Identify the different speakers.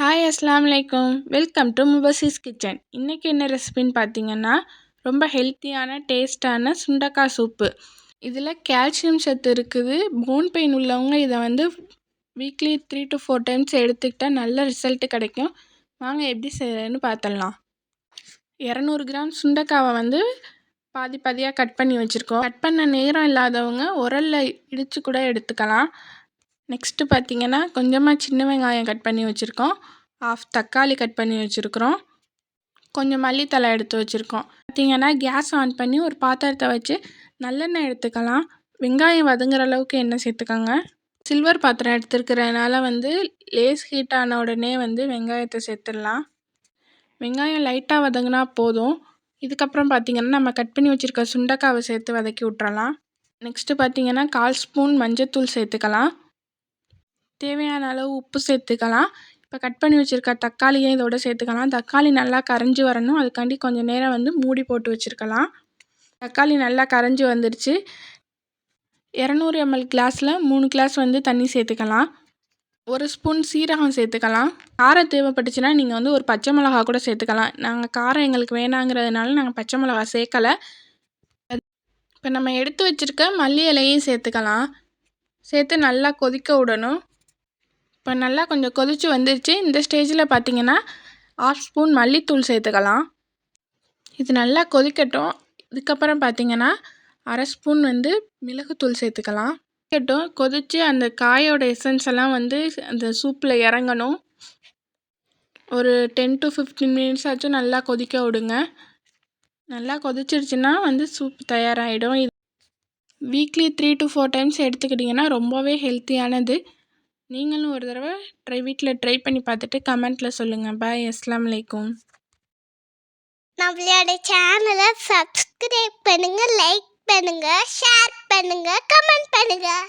Speaker 1: Hi அஸ்லாம் வலைக்கம் welcome to முபசிஸ் kitchen இன்றைக்கி என்ன ரெசிபின்னு பார்த்தீங்கன்னா ரொம்ப ஹெல்த்தியான டேஸ்டான சுண்டக்காய் சூப்பு இதில் கால்சியம் சத்து இருக்குது. போன் பெயின் உள்ளவங்க இதை வந்து weekly three to four times எடுத்துக்கிட்டால் நல்ல ரிசல்ட்டு கிடைக்கும். வாங்க எப்படி செய்கிறதுன்னு பார்த்துடலாம் இரநூறு கிராம் சுண்டக்காவை வந்து பாதி பாதியாக கட் பண்ணி வச்சுருக்கோம். கட் பண்ண நேரம் இல்லாதவங்க உரலில் இடித்து கூட எடுத்துக்கலாம். நெக்ஸ்ட்டு பார்த்திங்கன்னா கொஞ்சமாக சின்ன வெங்காயம் கட் பண்ணி வச்சுருக்கோம். ஆஃப் தக்காளி கட் பண்ணி வச்சுருக்குறோம். கொஞ்சம் மல்லித்தழை எடுத்து வச்சுருக்கோம். பார்த்தீங்கன்னா கேஸ் ஆன் பண்ணி ஒரு பாத்திரத்தை வச்சு நல்லெண்ணெய் எடுத்துக்கலாம். வெங்காயம் வதங்குற அளவுக்கு எண்ணெய் சேர்த்துக்கோங்க. சில்வர் பாத்திரம் எடுத்துருக்கிறதுனால வந்து லேஸ் ஹீட் ஆன உடனே வந்து வெங்காயத்தை சேர்த்துடலாம். வெங்காயம் லைட்டாக வதங்கினா போதும். இதுக்கப்புறம் பார்த்திங்கன்னா நம்ம கட் பண்ணி வச்சுருக்க சுண்டக்காவை சேர்த்து வதக்கி விட்றலாம் நெக்ஸ்ட்டு பார்த்திங்கன்னா கால் ஸ்பூன் மஞ்சத்தூள் சேர்த்துக்கலாம். தேவையான அளவு உப்பு சேர்த்துக்கலாம். இப்போ கட் பண்ணி வச்சுருக்க தக்காளியை இதோட சேர்த்துக்கலாம். தக்காளி நல்லா கரைஞ்சி வரணும். அதுக்காண்டி கொஞ்சம் நேரம் வந்து மூடி போட்டு வச்சுருக்கலாம். தக்காளி நல்லா கரைஞ்சி வந்துடுச்சு இரநூறு எம்எல் கிளாஸில் மூணு கிளாஸ் வந்து தண்ணி சேர்த்துக்கலாம். ஒரு ஸ்பூன் சீரகம் சேர்த்துக்கலாம். காரம் தேவைப்பட்டுச்சுன்னா நீங்கள் வந்து ஒரு பச்சை மிளகா கூட சேர்த்துக்கலாம். நாங்கள் காரம் எங்களுக்கு வேணாங்கிறதுனால நாங்கள் பச்சை மிளகா சேர்க்கலை. இப்போ நம்ம எடுத்து வச்சுருக்க மல்லி இலையும் சேர்த்துக்கலாம். சேர்த்து நல்லா கொதிக்க விடணும். இப்போ நல்லா கொஞ்சம் கொதித்து வந்துருச்சு. இந்த ஸ்டேஜில் பார்த்தீங்கன்னா ஆஃப் ஸ்பூன் மல்லித்தூள் சேர்த்துக்கலாம். இது நல்லா கொதிக்கட்டும். இதுக்கப்புறம் பார்த்தீங்கன்னா அரை ஸ்பூன் வந்து மிளகுத்தூள் சேர்த்துக்கலாம். கொதிக்கட்டும். கொதித்து அந்த காயோட எசன்ஸ் எல்லாம் வந்து அந்த சூப்பில் இறங்கணும். ஒரு டென் டு ஃபிஃப்டீன் மினிட்ஸ் ஆச்சும் நல்லா கொதிக்க விடுங்க. நல்லா கொதிச்சிருச்சுன்னா வந்து சூப் தயாராகிடும் இது weekly three to four times எடுத்துக்கிட்டிங்கன்னா ரொம்பவே ஹெல்த்தியானது நீங்களும் ஒரு தடவை ட்ரை வீட்டில் ட்ரை பண்ணி பார்த்துட்டு கமெண்ட்டில் சொல்லுங்கள் பாய் அஸ்லாம் வலைக்கும்
Speaker 2: நம்மளோட சேனலை சப்ஸ்கிரைப் பண்ணுங்கள் லைக் பண்ணுங்கள் ஷேர் பண்ணுங்கள் கமெண்ட் பண்ணுங்கள்